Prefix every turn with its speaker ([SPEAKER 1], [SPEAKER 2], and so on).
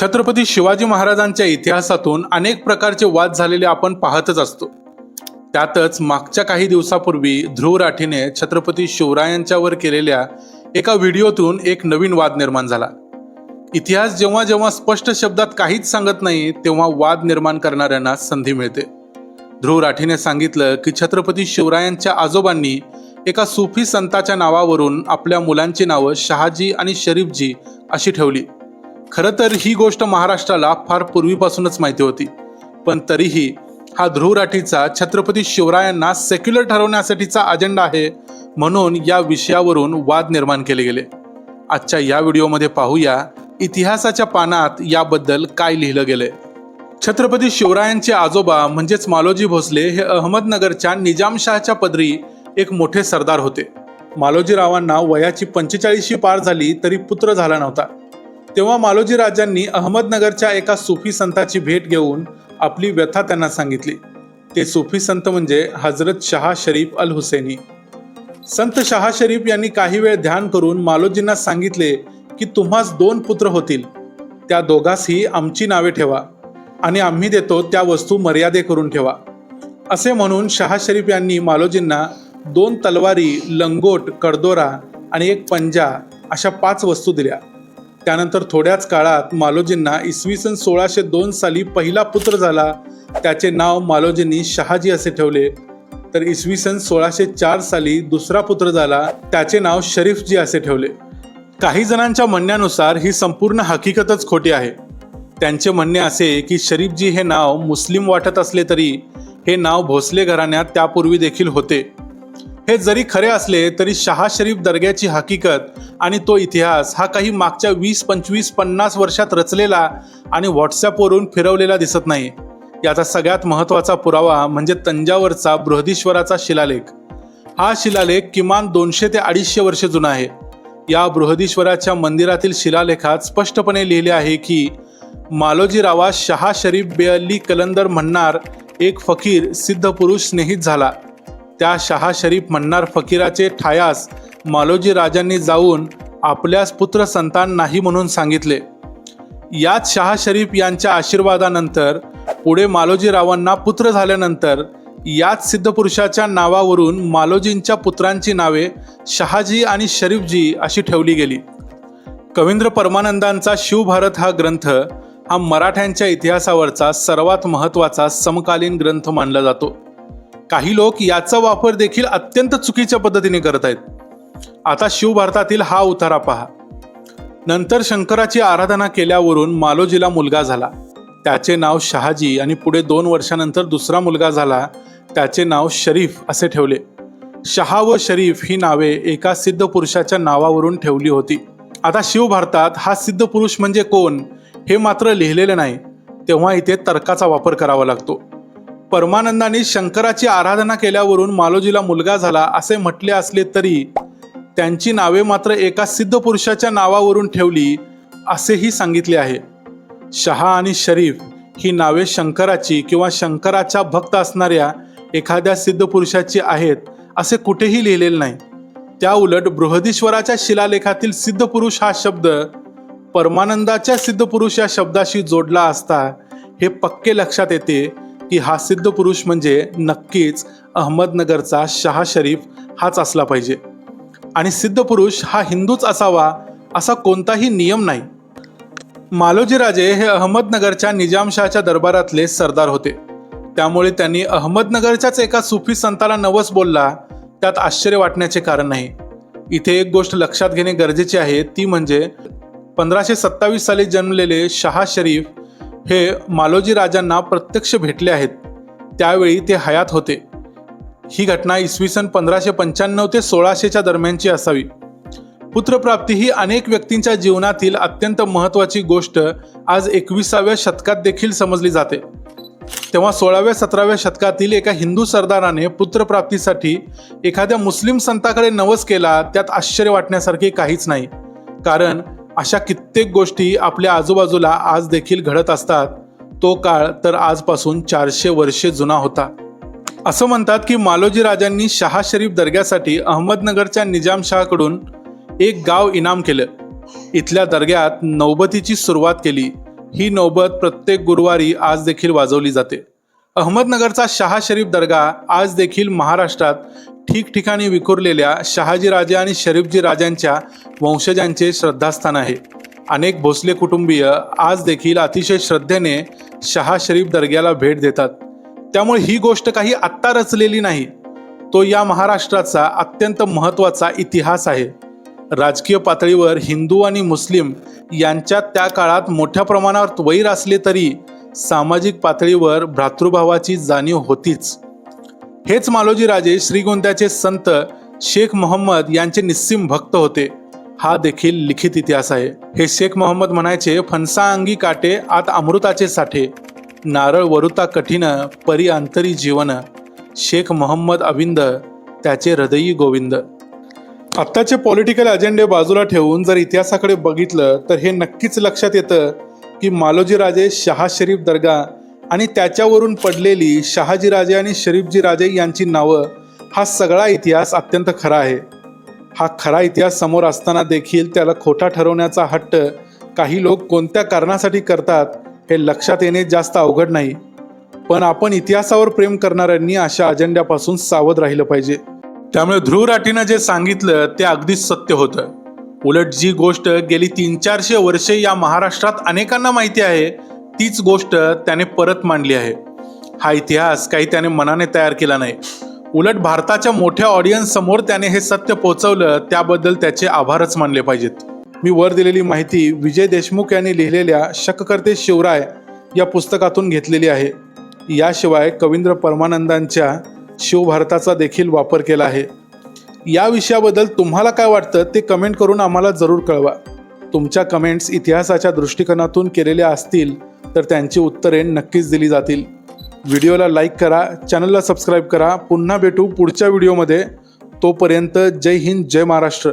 [SPEAKER 1] छत्रपती शिवाजी महाराजांच्या इतिहासातून अनेक प्रकारचे वाद झालेले आपण पाहतच असतो. त्यातच मागच्या काही दिवसापूर्वी ध्रुव राठीने छत्रपती शिवरायांच्यावर केलेल्या एका व्हिडिओतून एक नवीन वाद निर्माण झाला. इतिहास जेव्हा जेव्हा स्पष्ट शब्दात काहीच सांगत नाही तेव्हा वाद निर्माण करणाऱ्यांना संधी मिळते. ध्रुव राठीने सांगितलं की छत्रपती शिवरायांच्या आजोबांनी एका सुफी संताच्या नावावरून आपल्या मुलांची नावं शहाजी आणि शरीफजी अशी ठेवली. खरं तर ही गोष्ट महाराष्ट्राला फार पूर्वीपासूनच माहिती होती. पण तरीही हा ध्रुव राठीचा छत्रपती शिवरायांना सेक्युलर ठरवण्यासाठीचा अजेंडा आहे म्हणून या विषयावरून वाद निर्माण केले गेले. आजच्या या व्हिडिओमध्ये पाहूया इतिहासाच्या पानात याबद्दल काय लिहिलं गेलंय छत्रपती शिवरायांचे आजोबा म्हणजेच मालोजी भोसले हे अहमदनगरच्या निजामशाहच्या पदरी एक मोठे सरदार होते. मालोजीरावांना वयाची पंचेचाळीसशी पार झाली तरी पुत्र झाला नव्हता. तेव्हा मालोजी राजांनी अहमदनगरच्या एका सुफी संताची भेट घेऊन आपली व्यथा त्यांना सांगितली. ते सुफी संत म्हणजे हजरत शहा शरीफ अल हुसेनी. संत शहा शरीफ यांनी काही वेळ ध्यान करून मालोजींना सांगितले की तुम्हास दोन पुत्र होतील. त्या दोघासही आमची नावे ठेवा आणि आम्ही देतो त्या वस्तू मर्यादे करून ठेवा. असे म्हणून शहा शरीफ यांनी मालोजींना दोन तलवारी लंगोट कडदोरा आणि एक पंजा अशा पाच वस्तू दिल्या. त्यानंतर थोड्याच काळात मालोजींना इसवी सन सोळाशे दोन साली पहिला पुत्र झाला. त्याचे नाव मालोजींनी शहाजी असे ठेवले. तर इसवी सन सोळाशे चार साली दुसरा पुत्र झाला. त्याचे नाव शरीफजी असे ठेवले. काही जणांच्या म्हणण्यानुसार ही संपूर्ण हकीकतच खोटी आहे. त्यांचे म्हणणे असे की शरीफजी हे नाव मुस्लिम वाटत असले तरी हे नाव भोसले घराण्यात त्यापूर्वी देखील होते. हे जरी खरे असले तरी शहा शरीफ दर्ग्याची हकीकत आणि तो इतिहास हा काही मागच्या वीस पंचवीस पन्नास वर्षात रचलेला आणि व्हॉट्सॲपवरून फिरवलेला दिसत नाही. याचा सगळ्यात महत्त्वाचा पुरावा म्हणजे तंजावरचा बृहदीश्वराचा शिलालेख. हा शिलालेख किमान दोनशे ते अडीचशे वर्ष जुना आहे. या बृहदीश्वराच्या मंदिरातील शिलालेखात स्पष्टपणे लिहिले आहे की मालोजीरावा शहा शरीफ बेअल्ली कलंदर म्हणणार एक फकीर सिद्ध पुरुष स्नेहित झाला. त्या शहा शरीफ म्हणणार फकीराचे ठायास मालोजी राजांनी जाऊन आपल्यास पुत्र संतान नाही म्हणून सांगितले. याच शहा शरीफ यांच्या आशीर्वादानंतर पुढे मालोजीरावांना पुत्र झाल्यानंतर याच सिद्धपुरुषाच्या नावावरून मालोजींच्या पुत्रांची नावे शहाजी आणि शरीफजी अशी ठेवली गेली. कवींद्र परमानंदांचा शिवभारत हा ग्रंथ हा मराठ्यांच्या इतिहासावरचा सर्वात महत्त्वाचा समकालीन ग्रंथ मानला जातो. काही लोक याचा वापर देखील अत्यंत चुकीच्या पद्धतीने करत आहेत. आता शिवभारतातील हा उतारा पहा. नंतर शंकराची आराधना केल्यावरून मालोजीला मुलगा झाला. त्याचे नाव शहाजी आणि पुढे दोन वर्षानंतर दुसरा मुलगा झाला. त्याचे नाव शरीफ असे ठेवले. शहा व शरीफ ही नावे एका सिद्ध पुरुषाच्या नावावरून ठेवली होती. आता शिवभारतात हा सिद्ध पुरुष म्हणजे कोण हे मात्र लिहिलेले नाही. तेव्हा इथे तर्काचा वापर करावा लागतो. परमानंदाने शंकराची आराधना केल्यावरून मालोजीला मुलगा झाला असे म्हटले असले तरी त्यांची नावे मात्र एका सिद्ध पुरुषाच्या नावावरून ठेवली असेही सांगितले आहे. शहा आणि शरीफ ही नावे शंकराची किंवा शंकराच्या भक्त असणाऱ्या एखाद्या सिद्ध पुरुषाची आहेत असे कुठेही लिहिलेले नाही. त्या उलट बृहदीश्वराच्या शिलालेखातील सिद्ध पुरुष हा शब्द परमानंदाच्या सिद्ध पुरुष या शब्दाशी जोडला असता हे पक्के लक्षात येते की हा सिद्ध पुरुष म्हणजे नक्कीच अहमदनगरचा शहा शरीफ हाच असला पाहिजे. आणि सिद्ध पुरुष हा हिंदूच असावा असा कोणताही नियम नाही. मालोजीराजे हे अहमदनगरच्या निजामशाहच्या दरबारातले सरदार होते. त्यामुळे त्यांनी अहमदनगरच्याच एका सुफी संताला नवस बोलला त्यात आश्चर्य वाटण्याचे कारण नाही. इथे एक गोष्ट लक्षात घेणे गरजेचे आहे ती म्हणजे पंधराशे सत्तावीस साली जन्मलेले शहा शरीफ हे मालोजी राजांना प्रत्यक्ष भेटले आहेत. त्यावेळी ते हयात होते. ही घटना इसवी सन पंधराशे पंच्याण्णव ते सोळाशेच्या दरम्यानची असावी. पुत्रप्राप्ती ही अनेक व्यक्तींच्या जीवनातील अत्यंत महत्त्वाची गोष्ट आज एकविसाव्या शतकात देखील समजली जाते. तेव्हा सोळाव्या सतराव्या शतकातील एका हिंदू सरदाराने पुत्रप्राप्तीसाठी एखाद्या मुस्लिम संताकडे नवस केला त्यात आश्चर्य वाटण्यासारखे काहीच नाही. कारण अशा कित्येक गोष्टी आपल्या आजूबाजूला आज देखील घडत असतात. तो काळ तर आजपासून चारशे वर्षे जुना होता. असं म्हणतात की मालोजी राजांनी शहा शरीफ दर्ग्यासाठी अहमदनगरच्या निजामशाहकडून एक गाव इनाम केलं. इथल्या दर्ग्यात नौबतीची सुरुवात केली. ही नौबत प्रत्येक गुरुवारी आज देखील वाजवली जाते. अहमदनगरचा शहा शरीफ दर्गा आज देखील महाराष्ट्रात ठिकठिकाणी विखुरलेल्या शहाजीराजे आणि शरीफजी राजांच्या वंशजांचे श्रद्धास्थान आहे. अनेक भोसले कुटुंबीय आज देखील अतिशय श्रद्धेने शहा शरीफ दर्ग्याला भेट देतात. त्यामुळे ही गोष्ट काही आत्ता रचलेली नाही. तो या महाराष्ट्राचा अत्यंत महत्त्वाचा इतिहास आहे. राजकीय पातळीवर हिंदू आणि मुस्लिम यांच्यात त्या काळात मोठ्या प्रमाणावर वैर असले तरी सामाजिक पातळीवर भ्रातृभावाची जाणीव होतीच. हेच मालोजी राजे श्रीगोंद्याचे संत शेख मोहम्मद यांचे निस्सिम भक्त होते. हा देखील लिखित इतिहास आहे. हे शेख मोहम्मद म्हणायचे फणसा अंगी काटे आत अमृताचे साठे. नारळ वरुता कठीण परी अंतरी जीवन. शेख मोहम्मद अविंद त्याचे हृदयी गोविंद. आत्ताचे पॉलिटिकल अजेंडे बाजूला ठेवून जर इतिहासाकडे बघितलं तर हे नक्कीच लक्षात येतं की मालोजी राजे शहा शरीफ दर्गा आणि त्याच्यावरून पडलेली शहाजी राजे आणि शरीफजी राजे यांची नावं हा सगळा इतिहास अत्यंत खरा आहे. हा खरा इतिहास समोर असताना देखील त्याला खोटा ठरवण्याचा हट्ट काही लोक कोणत्या कारणासाठी करतात हे लक्षात येणे जास्त अवघड नाही. पण आपण इतिहासावर प्रेम करणाऱ्यांनी अशा अजेंड्यापासून सावध राहिलं पाहिजे. त्यामुळे ध्रुव राठीनं जे सांगितलं ते अगदीच सत्य होतं. उलट जी गोष्ट गेली तीन चारशे वर्षे या महाराष्ट्रात अनेकांना माहिती आहे तीच गोष्ट त्याने परत मांडली आहे. हा इतिहास काही त्याने मनाने तयार केला नाही. उलट भारताच्या मोठ्या ऑडियन्स समोर त्याने हे सत्य पोहोचवलं त्याबद्दल त्याचे आभारच मानले पाहिजेत. मी वर दिलेली माहिती विजय देशमुख यांनी लिहिलेल्या शककर्ते शिवराय या पुस्तकातून घेतलेली आहे. याशिवाय कवींद्र परमानंदांच्या शिवभारताचा देखील वापर केला आहे. या विषयाबद्दल तुम्हाला काय वाटतं ते कमेंट करून आम्हाला जरूर कळवा. तुमच्या कमेंट्स इतिहासाच्या दृष्टिकोनातून केलेल्या असतील तर त्यांची उत्तरे नक्कीच दिली जातील. व्हिडिओला लाईक करा चॅनलला सबस्क्राईब करा. पुन्हा भेटू पुढच्या व्हिडिओमध्ये. तोपर्यंत जय हिंद जय महाराष्ट्र.